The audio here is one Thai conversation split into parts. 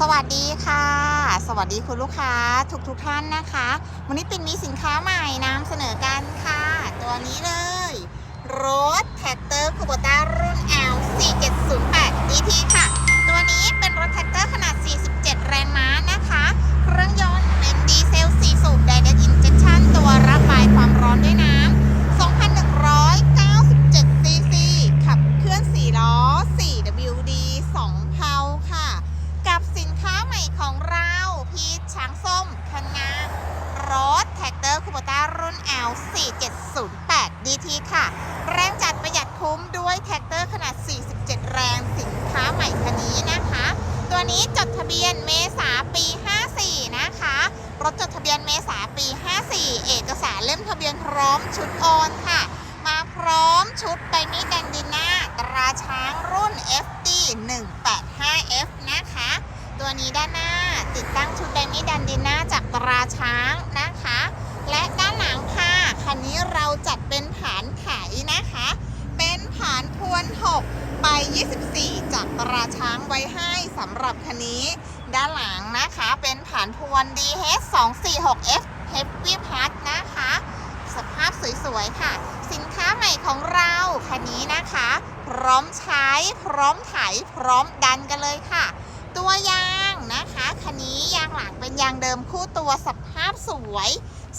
สวัสดีค่ะ สวัสดีคุณลูกค้าทุกทุกท่านนะคะ วันนี้ปิ่นมีสินค้าใหม่นำเสนอกันค่ะ ตัวนี้เลย รถแท็กเตอร์คูโบต้ารุ่น L 4708 DT ค่ะ ตัวนี้เป็นรถแท็กเตอร์ขนาด 47 แรงม้านะคะ เครื่องยนต์เป็นดีเซล 4 สูบไดเรกอินเจคชั่นตัวระบายความร้อนด้วยน้ำ 2,197 ซีซี ขับเคลื่อน 4 ล้อ 4WD 2เพาค่ะ กับสินค้าใหม่ของเราพีชช้างส้มคันงามรถแท็กเตอร์คูโบต้ารุ่น L 4708 DT ค่ะ แรงจัดประหยัดคุ้มด้วยแท็กเตอร์ขนาด 47 แรงสินค้าใหม่คันนี้นะคะ ตัวนี้จดทะเบียนเมษาปี 54 นะคะ รถจดทะเบียนเมษาปี 54 เอกสารเล่มทะเบียนพร้อมชุดโอนค่ะ มาพร้อมชุดใบมีดแดงดินหน้าตราช้างรุ่น FD 185F นะคะ ตัวนี้ด้านหน้าติดตั้งชุดใบมีดแดงดินหน้าจากตราช้างนะคะด้านหลังค่ะ คั นนี้เราจัดเป็นผานไถนะคะ เป็นผานพวน6ไป 24 จากตราช้างไว้ให้สำหรับคันนี้ ด้านหลังนะคะ เป็นผานพวน DH 246F Heavy p a r นะคะ สภาพสวยๆค่ะ สินค้าใหม่ของเราคันนี้นะคะ พร้อมใช้พร้อมไถพร้อมดันกันเลยค่ะ ตัวยางนะคะคันนี้ยางหลังเป็นยางเดิมคู่ตัวสภาพสวย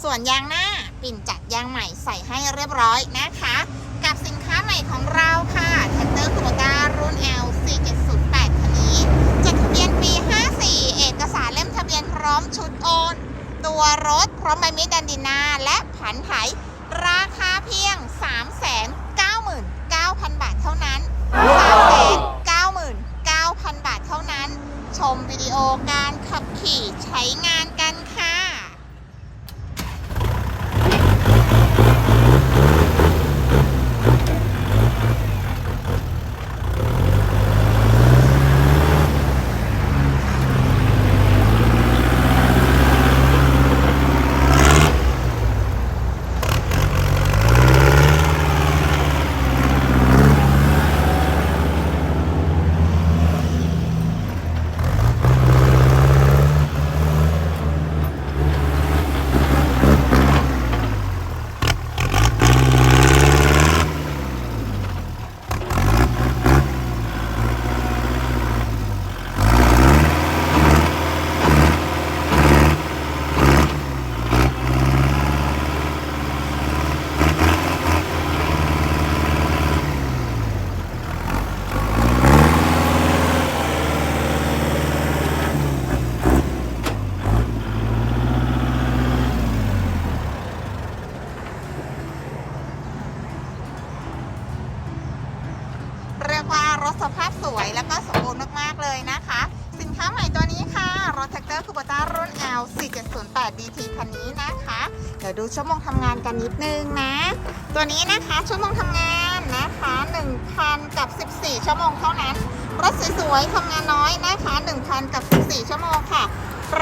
ส่วนยางหน้าปิ่นจัดยางใหม่ใส่ให้เรียบร้อยนะคะ กับสินค้าใหม่ของเราค่ะแท็กเตอร์คูโบต้ารุ่น L 4708คันนี้จดทะเบียนปี 54 เอกสารเล่มทะเบียนพร้อมชุดโอน ตัวรถพร้อมใบมีดแดนดินาและผันไถราคาเพียง 399,000 บาทเท่านั้น 399,000 บาทเท่านั้น ชมวิดีโอการขับขี่ใช้งานกันค่ะ เรีย กว่ารถสภาพสวยแล้วก็สมบูรณ์มากๆเลยนะคะ สินค้าใหม่ตัวนี้ค่ะ รถแท็กเตอร์คูโบต้ารุ่น L 4708 DT คันนี้นะคะ เดี๋ยวดูชั่วโมงทำงานกันนิดนึงนะ ตัวนี้นะคะชั่วโมงทำงานนะคะ1,000กับ 14 ชั่วโมงเท่านั้นรถสวยๆทำงานน้อยนะคะ1,000กับ 14 ชั่วโมงค่ะ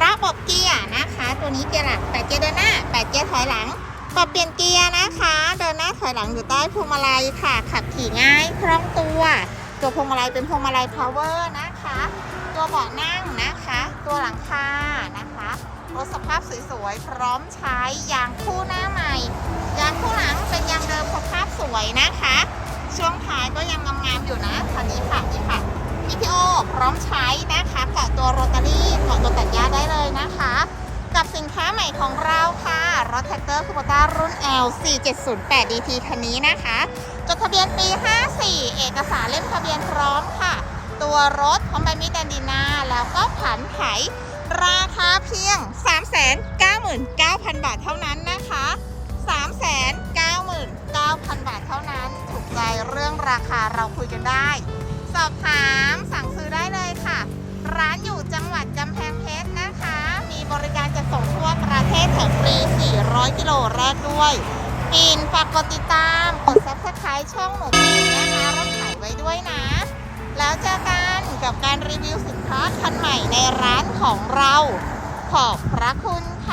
ระบบเกียร์นะคะ ตัวนี้เกียร์หลัก8เกียร์เดินหน้า8เกียร์ถอยหลัง ปรับเปลี่ยนเกียร์นะคะ เดินหน้าถอยหลังอยู่ใต้พวงมาลัยค่ะ ขับขี่ง่ายคล่องตัว ตัวพวงมาลัยเป็นพวงมาลัย power นะคะ ตัวเบาะนั่งนะคะ ตัวหลังคานะคะรถสภาพสวยๆ พร้อมใช้ยางคู่หน้าใหม่ ยางคู่หลังเป็นยางเดิมสภาพสวยนะคะ ช่วงท้ายก็ยังงามๆอยู่นะคันนี้ค่ะนี่ค่ะ PPO พร้อมใช้นะคะเกาะตัวโรตารี่เกาะตัวตัดหญ้าได้เลยนะคะ กับสินค้าใหม่ของเราค่ะ รถแท็กเตอร์คูโบต้ารุ่น L 4708 DT คันนี้นะคะ จดทะเบียนปี 54 เอกสารเล่มทะเบียนพร้อมค่ะ ตัวรถพร้อมใบมีดแดนดินาแล้วก็ผันไถราคาเพียง 399,000 บาทเท่านั้นนะคะ 399,000 บาทเท่านั้น ถูกใจเรื่องราคาเราคุยกันได้ สอบถามสั่งซื้อได้เลยค่ะ ร้านอยู่จังหวัดกำแพงเพชรนะคะ มีบริการจะส่งทั่วประเทศแถมฟรี 100 กิโลแรกด้วยปีนฝากกดติดตาม กดซับสไครต์ช่องหนูปีนนะคะรถขายไว้ด้วยนะ แล้วเจอกันกับการรีวิวสินค้าคันใหม่ในร้านของเรา ขอบพระคุณค่ะ